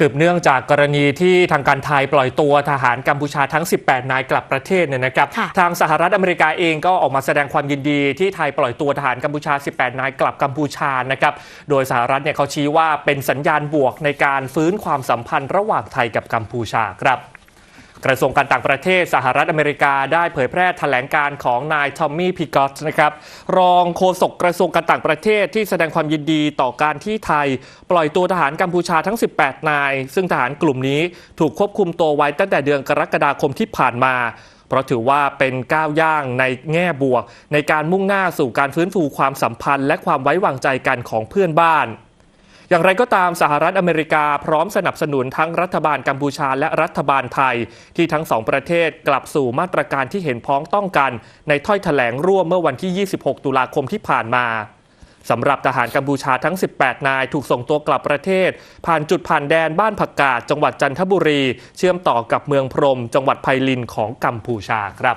สืบเนื่องจากกรณีที่ทางการไทยปล่อยตัวทหารกัมพูชาทั้ง 18 นายกลับประเทศเนี่ยนะครับค่ะทางสหรัฐอเมริกาเองก็ออกมาแสดงความยินดีที่ไทยปล่อยตัวทหารกัมพูชา 18 นายกลับกัมพูชานะครับ โดยสหรัฐเนี่ยเขาชี้ว่าเป็นสัญญาณบวกในการฟื้นความสัมพันธ์ระหว่างไทยกับกัมพูชาครับ กระทรวงการต่างประเทศสหรัฐอเมริกาได้เผยแพร่แถลงการของนายทอมมี่พิกอตนะครับรองโฆษกกระทรวงการต่างประเทศที่แสดงความยินดีต่อการที่ไทย ปล่อยตัวทหารกัมพูชาทั้ง 18 นาย ซึ่งทหารกลุ่มนี้ถูกควบคุมตัวไว้ตั้งแต่เดือนกรกฎาคมที่ผ่านมา เพราะถือว่าเป็นก้าวย่างในแง่บวก ในการมุ่งหน้าสู่การฟื้นฟูความสัมพันธ์ และความไว้วางใจกันของเพื่อนบ้าน อย่างไรก็ตามสหรัฐอเมริกาพร้อมสนับสนุนทั้งรัฐบาลกัมพูชาและรัฐบาลไทย ที่ทั้งสองประเทศกลับสู่มาตรการที่เห็นพ้องต้องกัน ในถ้อยแถลงร่วมเมื่อวันที่ 26 ตุลาคมที่ผ่านมาสำหรับทหารกัมพูชาทั้ง 18 นายถูกส่งตัวกลับประเทศ ผ่านจุดผ่านแดนบ้านผักกาดจังหวัดจันทบุรี เชื่อมต่อกับเมืองพรม จังหวัดไพลินของกัมพูชาครับ